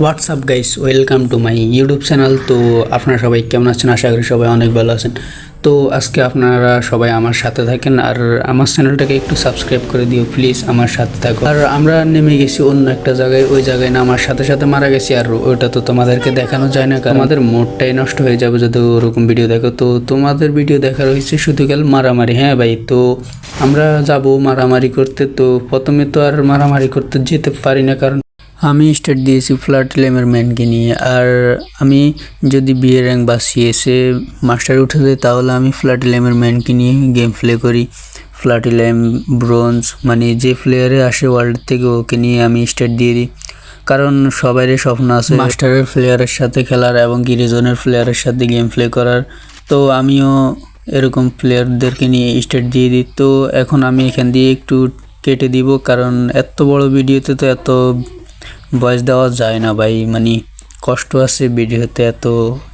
WhatsApp guys welcome to my YouTube channel তো আপনারা সবাই কেমন আছেন? আশা করি সবাই অনেক ভালো আছেন। তো আজকে আপনারা সবাই আমার সাথে থাকেন আর আমার চ্যানেলটাকে একটু সাবস্ক্রাইব করে দিও প্লিজ আমার সাথে থাকো। আর আমরা নেমে গেছি অন্য একটা জায়গায়। ওই জায়গায় না, আমার সাথে সাথে মারা গেছি আর ওটা তো তোমাদেরকে দেখানো যায় না। কারণ আমাদের মোডটাই নষ্ট হয়ে যাবে যদি ওরকম ভিডিও দেখো। তো তোমাদের ভিডিও দেখার হয়েছে শুধু গেল মারামারি হ্যাঁ ভাই? তো আমরা যাব মারামারি করতে। তো প্রথমে তো আর মারামারি করতে যেতে পারি না, কারণ আমি স্টার্ট দিয়েছি ফ্ল্যাট লেমের ম্যানকে নিয়ে। আর আমি যদি বিয়ে র্যাঙ্ক বা সিএসএ মাস্টার উঠে যাই, তাহলে আমি ফ্ল্যাট লেমের ম্যানকে নিয়ে গেম প্লে করি। ফ্ল্যাট ল্যাম ব্রোঞ্জ মানে যে প্লেয়ারে আসে ওয়ার্ল্ড থেকে, ওকে নিয়ে আমি স্টার্ট দিয়ে দিই। কারণ সবারই স্বপ্ন আছে মাস্টারের প্লেয়ারের সাথে খেলার এবং কি রিজনের প্লেয়ারের সাথে গেম প্লে করার। তো আমিও এরকম প্লেয়ারদেরকে নিয়ে স্টার্ট দিয়ে দিই। তো এখন আমি এখান দিয়ে একটু কেটে দিব, কারণ এত বড় ভিডিওতে তো এত ভয়েস দেওয়া যায় না ভাই মানে কষ্ট আছে ভিডিওতে এত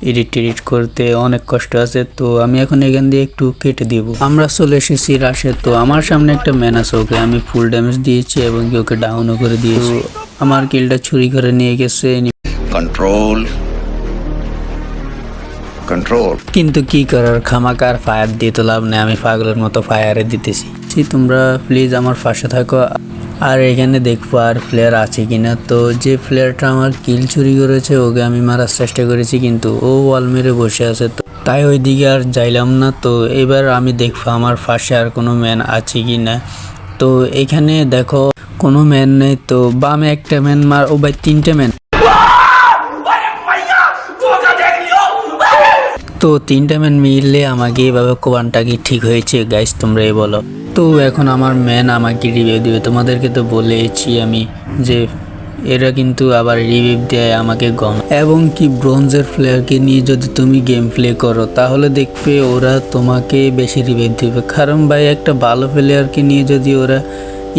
এডিট এডিট করতে অনেক কষ্ট আছে তো আমি এখন এখান দিয়ে একটু কেটে দিব। আমরা চলে এসেছি রাশে তো আমার সামনে একটা ম্যান আছে ওকে আমি ফুল ড্যামেজ দিয়েছি এবং কি ওকে ডাউনও করে দিয়েছি। আমার কিলটা চুরি করে নিয়ে গেছে কন্ট্রোল control. কিন্তু কি করার খামাকার ফায়ার দিয়ে তো লাভ নেই আমি পাগলের মতো ফায়ারে দিতেছি। তোমরা প্লিজ আমার পাশে থাকো। আর এখানে দেখব আর প্লেয়ার আছে কিনা। তো যে প্লেয়ারটা আমার কিল চুরি করেছে, ওকে আমি মারার চেষ্টা করেছি, কিন্তু ও ওয়াল মেরে বসে আছে। তো তাই ওই দিকে আর যাইলাম না। তো এবার আমি দেখব আমার পাশে আর কোনো ম্যান আছে কি না তো এখানে দেখো কোনো ম্যান নেই। তো বামে একটা ম্যান মার ও ভাই তিনটে ম্যান তো তিনটা ম্যান মিললে আমাকে এভাবে কোবানটা কি ঠিক হয়েছে? গাইস তোমরা এই বলো। তো এখন আমার ম্যান আমাকে রিভিউ দিবে। তোমাদেরকে তো বলেছি আমি যে এরা কিন্তু আবার রিভিউ দেয় আমাকে গম। এবং কি ব্রোঞ্জের প্লেয়ারকে নিয়ে যদি তুমি গেম প্লে করো, তাহলে দেখবে ওরা তোমাকে বেশি রিভিউ দিবে। কারণ ভাই, একটা ভালো প্লেয়ারকে নিয়ে যদি ওরা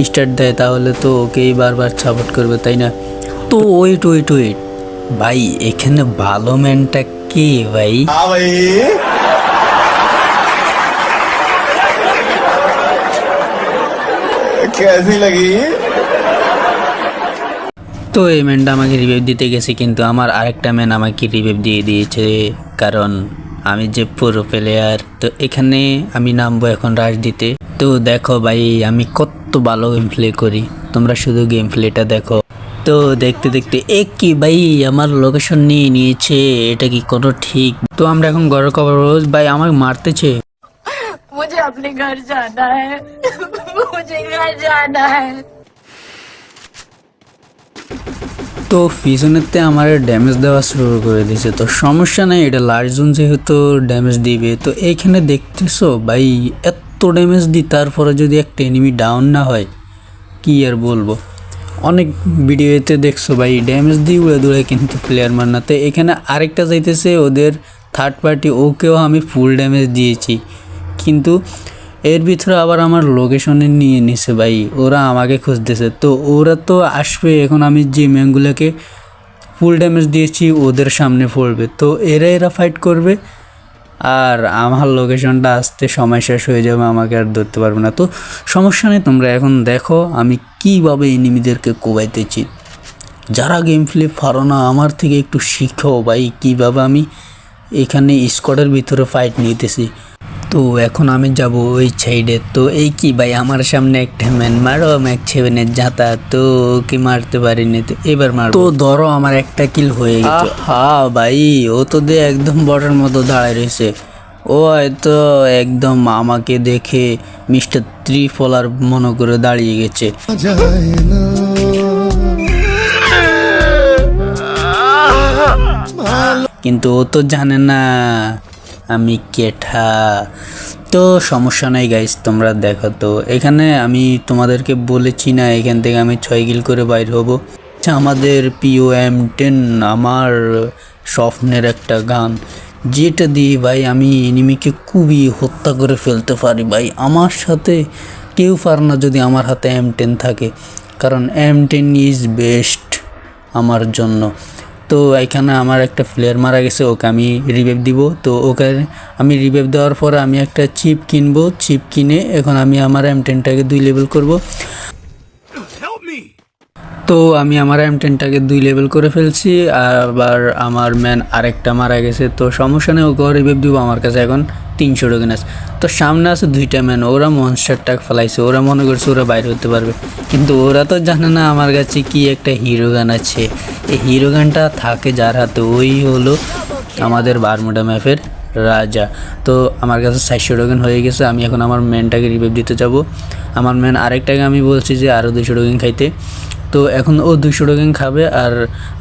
স্টার্ট দেয়, তাহলে তো ওকেই বারবার সাপোর্ট করবে, তাই না? তো ওয়েট ওয়েট ওয়েট ভাই এখানে ভালো ম্যানটা কে ভাই? কেসি লাগি? তো এই ম্যানটা আমাকে রিভিউ দিতে গেছে কিন্তু আমার আরেকটা ম্যান আমাকে রিভিউ দিয়ে দিয়েছে কারণ আমি যে পুরো প্লেয়ার তো এখানে আমি নামবো এখন রাশ দিতে তো দেখো ভাই আমি কত ভালো গেম প্লে করি। তোমরা শুধু গেম প্লেটা দেখো। তো দেখতে দেখতে এক কি ভাই আমার লোকেশন নিয়ে নিয়েছে এটা কি কোনো ঠিক তো আমরা এখন গড় খবর ভাই আমাকে মারতেছে मुझे अपने घर जाना है मुझे घर जाना है তো পিছনেতে আমার ড্যামেজ দেওয়া শুরু করে দিয়েছে তো সমস্যা নেই এটা লার্জ জোন যেহেতু ড্যামেজ দিবে তো এইখানে দেখতেছো ভাই এত ড্যামেজ দিই তারপরে যদি একটা এনিমি ডাউন না হয় কি আর বলবো অনেক ভিডিওতে দেখছ ভাই ড্যামেজ দিয়ে উড়ে দূরে কিন্তু প্লেয়ার মার না তো এখানে আরেকটা যাইতেছে, ওদের থার্ড পার্টি ওকেও আমি ফুল ড্যামেজ দিয়েছি। কিন্তু এর ভিতরে আবার আমার লোকেশনে নিয়ে নিছে ভাই, ওরা আমাকে খুঁজতেছে। তো ওরা তো আসবে, এখন আমি যে ম্যানগুলোকে ফুল ড্যামেজ দিয়েছি, ওদের সামনে পড়বে। তো এরা এরা ফাইট করবে আর আমার লোকেশনটা আসতে সময় শেষ হয়ে যাবে, আমাকে আর ধরতে পারবে না। তো সমস্যা নেই, তোমরা এখন দেখো আমি কীভাবে এনিমিদেরকে কোবাইতেছি। যারা গেম ফ্লিপ পারো না, আমার থেকে একটু শিখো ভাই, কীভাবে আমি এখানে স্কোয়াডের ভিতরে ফাইট নিতেছি। তো এখন আমি যাব ওই সাইডে তো এই কি ভাই আমার সামনে একটা ম্যান মারো ম্যাক সেভেনের জাতা তো কি মারতে পারিনি তো এবার মার তো ধরো আমার একটা কিল হয়ে গেছে। হা ভাই ও তো দে একদম বটের মতো দাঁড়ায় রয়েছে। ও হয়তো একদম আমাকে দেখে মিস্টার ত্রিফলার মনে করে দাঁড়িয়ে গেছে। কিন্তু ও তো জানে না। আমি কেঠা। তো সমস্যা নাই গাইস তোমরা দেখো তো। এখানে আমি তোমাদেরকে বলেছি না এখান থেকে আমি ছয় গিল করে বাইর হব। আচ্ছা, আমাদের পিও এম টেন আমার স্বপ্নের একটা গান। যেটা দিয়ে ভাই আমি এনিমিকে খুবই হত্যা করে ফেলতে পারি ভাই। আমার সাথে কেউ পার না যদি আমার হাতে এম টেন থাকে। কারণ এম টেন ইজ বেস্ট আমার জন্য। তো এখানে আমার একটা ফ্লেয়ার মারা গেছে, ওকে আমি রিভেভ দিব। তো ওকে আমি রিভেভ দেওয়ার পর আমি একটা চিপ কিনবো চিপ কিনে এখন আমি আমার এম টেনটাকে দুই লেভেল করব। তো আমি আমার এম টেনটাকে দুই লেভেল করে ফেলছি, আবার আমার ম্যান আরেকটা মারা গেছে। তো সমস্যা নেই ওকে রিভিভ দিব আমার কাছে এখন। তিনশো টোকেন আছে তো সামনে আছে দুইটা ম্যান ওরা মনস্টারটা ফেলাইছে, ওরা মনে করছে ওরা বাইরে হতে পারবে। কিন্তু ওরা তো জানে না আমার কাছে কি একটা হিরো গান আছে। এই হিরো গানটা থাকে যার হাতে, ওই হলো আমাদের বারমুডা ম্যাপের রাজা। তো আমার কাছে চারশো টোকেন হয়ে গেছে, আমি এখন আমার ম্যানটাকে রিভাইভ দিতে যাব। আমার ম্যান আরেকটাকে আমি বলছি যে আরও দুশো টোকেন খাইতে। তো এখন ও দুশো টোকেন খাবে আর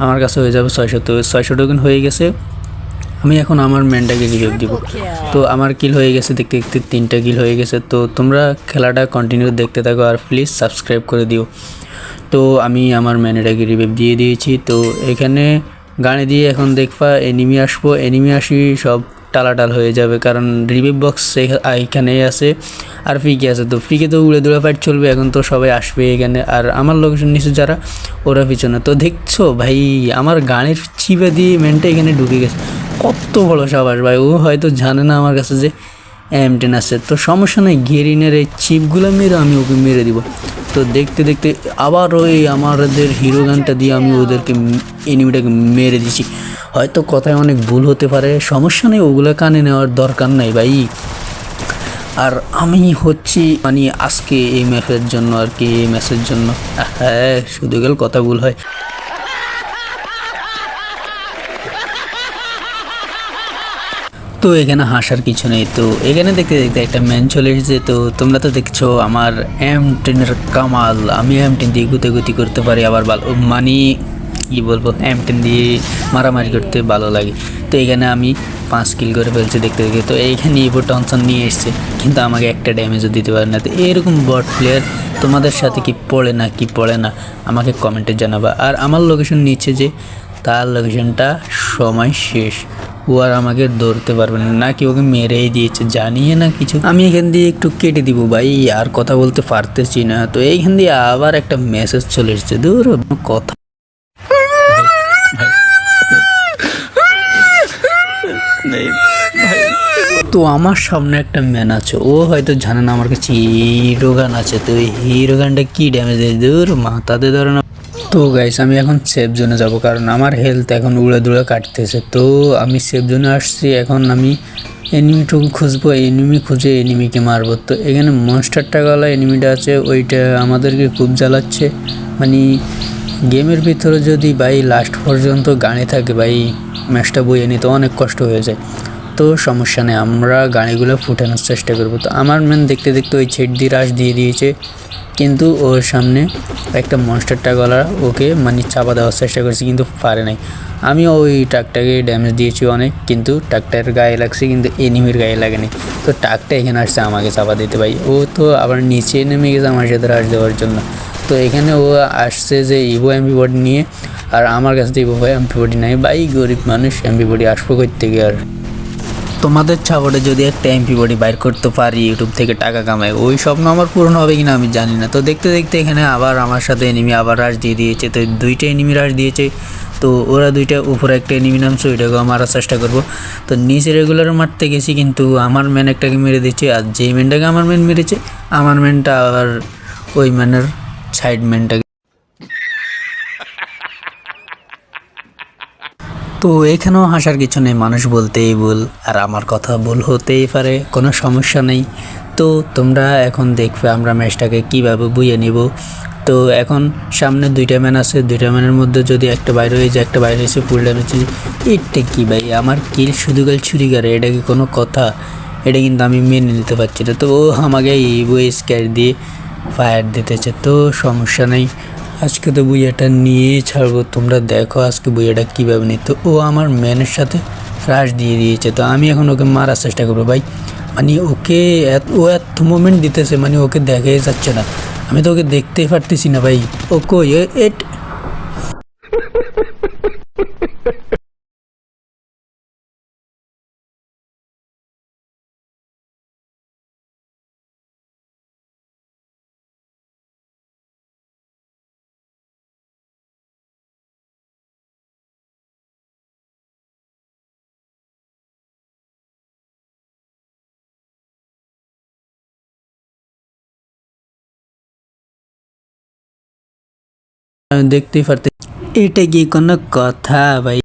আমার কাছে হয়ে যাবে ছয়শো তো ছয়শো টোকেন হয়ে গেছে। আমি এখন আমার ম্যানটাকে রিভাইভ দিব? তো আমার কিল হয়ে গেছে দেখতে দেখতে তিনটা কিল হয়ে গেছে। তো তোমরা খেলাটা কন্টিনিউ দেখতে থাকো আর প্লিজ সাবস্ক্রাইব করে দিও। তো আমি আমার ম্যানেটাকে রিভাইভ দিয়ে দিয়েছি। তো এখানে গানে দিয়ে এখন দেখবা এনিমি আসব। এনিমি আসি সব টালাটাল হয়ে যাবে। কারণ রিভিভ বক্স এখানেই আছে। আর ফিকে আছে। তো ফিকে তো উড়ে দৌড়ে ফাইট চলবে। এখন তো সবাই আসবে এখানে। আর আমার লোকেশন নিচে যারা ওরা পিছনে। তো দেখছ ভাই আমার গানের চিপে দিয়ে মেনটা এখানে ঢুকে গেছে। কত বড় সাবাস ভাই। ও হয়তো জানে না আমার কাছে যে এম টেন আছে। তো সমস্যা নেই, গেরিনের এই চিপগুলো মেরে আমি ওকে মেরে দিব। তো দেখতে দেখতে আবার ওই আমাদের হিরো গানটা দিয়ে আমি ওদেরকে এনিমিটাকে মেরে দিচ্ছি হয়তো কথায় অনেক ভুল হতে পারে, সমস্যা নেই, ওগুলো কানে নেওয়ার দরকার নাই ভাই। আর আমি হচ্ছি মানে আজকে এই ম্যাচের জন্য আর কি, এই ম্যাচের জন্য। হ্যাঁ শুধু গেল কথা ভুল হয়। তো এখানে হাসার কিছু নেই, তো এখানে দেখতে দেখতে একটা ম্যান চলে এসেছে, তো তোমরা তো দেখছ আমার এম টেনের কামাল। আমি এম টেন দিয়ে গুতে গুতি করতে পারি, আবার ভালো মানে কি বলব এম টেন দিয়ে মারামারি করতে ভালো লাগে। তো এখানে আমি পাঁচ কিল করে ফেলছি দেখতে দেখতে, তো এইখানে ইভো টনসন নিয়ে এসছে, কিন্তু আমাকে একটা ড্যামেজও দিতে পারে না। তো এরকম বট প্লেয়ার তোমাদের সাথে কি পড়ে না, কি পড়ে না, আমাকে কমেন্টে জানাবা। আর আমার লোকেশন নিচ্ছে যে, তার লোকেশনটা সময় শেষ। ও আর আমাকে ধরতে পারবে না। নাকি ওকে মেরেই দিয়েছে জানিয়ে না কিছু? আমি এখান দিয়ে একটু কেটে দিব ভাই আর কথা বলতে পারতেছি না। তো এইখান দিয়ে আবার একটা মেসেজ চলে এসেছে। দূর কথা। তো আমার সামনে একটা ম্যান আছে। ও হয়তো জানে না আমার কাছে হিরো গান আছে। তো হিরো গানটা কি ড্যামেজ দেয়? দূর মাথাতে ধরে না তো গাইস আমি এখন সেফ জোনে যাব কারণ আমার হেলথ এখন উড়ে দুড়ে কাটতেছে। তো আমি সেফ জোনে আসছি, এখন আমি এনিমিটুকু খুঁজবো এনিমি খুঁজে এনিমিকে মারবো। তো এখানে মনস্টারটা গলা এনিমিটা আছে, ওইটা আমাদেরকে খুব জ্বালাচ্ছে। মানে গেমের ভিতরে যদি ভাই লাস্ট পর্যন্ত গানে থাকে, ভাই ম্যাচটা বইয়ে নিতে অনেক কষ্ট হয়ে যায়। তো সমস্যা নেই, আমরা গাড়িগুলো ফুটানোর চেষ্টা করব। তো আমার ম্যান দেখতে দেখতে ওই ছেট দিয়ে রাশ দিয়ে দিয়েছে, কিন্তু ওর সামনে একটা মনস্টারটা গলা ওকে মানে চাপা দেওয়ার চেষ্টা করেছি, কিন্তু পারে নাই। আমি ওই ট্রাকটাকে ড্যামেজ দিয়েছি অনেক, কিন্তু টাকটার গায়ে লাগছে, কিন্তু এনিমির গায়ে লাগেনি। তো ট্রাকটা এখানে আসছে, আমাকে চাপা দিতে ভাই। ও তো আবার নিচে নেমে গেছে আমার সাথে রাশ দেওয়ার জন্য। তো এখানে ও আসছে যে ইভো এমপি বডি নিয়ে, আর আমার কাছে তো ইভো এমপি বডি নাই। ভাই, গরিব মানুষ এমপি বডি আসব করতে গিয়ে আর? তোমাদের ছাপটে যদি একটা এমপি বডি বাইর করতে পারি ইউটিউব থেকে টাকা কামাই, ওই স্বপ্ন আমার পূরণ হবে কিনা আমি জানি না। তো দেখতে দেখতে এখানে আবার আমার সাথে এনিমি আবার রাশ দিয়ে দিয়েছে। তো দুইটা এনিমি রাশ দিয়েছে। তো ওরা দুইটা, উপরে একটা এনিমি নামছে, ওইটাকেও মারার চেষ্টা করব। তো নিচে রেগুলার মারতে গেছি, কিন্তু আমার ম্যান একটাকে মেরে দিচ্ছে আর যেই ম্যানটাকে আমার ম্যান মেরেছে, আমার ম্যানটা আবার ওই ম্যানের সাইড ম্যানটাকে তো এখানেও হাসার কিছু নেই, মানুষ বলতেই ভুল, আর আমার কথা ভুল হতেই পারে, কোনো সমস্যা নেই। তো তোমরা এখন দেখবে আমরা ম্যাচটাকে কীভাবে বুঝে নিব। তো এখন সামনে দুইটা ম্যান আছে, দুইটা ম্যানের মধ্যে যদি একটা বাইরে হয়ে যায়, একটা বাইরে এসে ফুল ড্যামেজ এটা কি ভাই, আমার কিল শুধু গেল ছুরি করে এটা কি কোনো কথা? এটা কিন্তু আমি মেনে নিতে পারছি না। তো ও আমাকে ইভো স্ক্যার দিয়ে ফায়ার দিতেছে, তো সমস্যা নেই। আজকে তো বইয়াটা নিয়ে ছাড়বো, তোমরা দেখো আজকে বইয়াটা কীভাবে নিত। ও আমার ম্যানের সাথে রাশ দিয়ে দিয়েছে, তো আমি এখন ওকে মারার চেষ্টা করব। ভাই মানে ওকে এত, ও এত মোমেন্ট দিতেছে মানে ওকে দেখাই যাচ্ছে না। আমি তো ওকে দেখতেই পারতেছি না, ভাই। ও কই? এট দেখতেই পারতে এটা কি কোনো কথা ভাই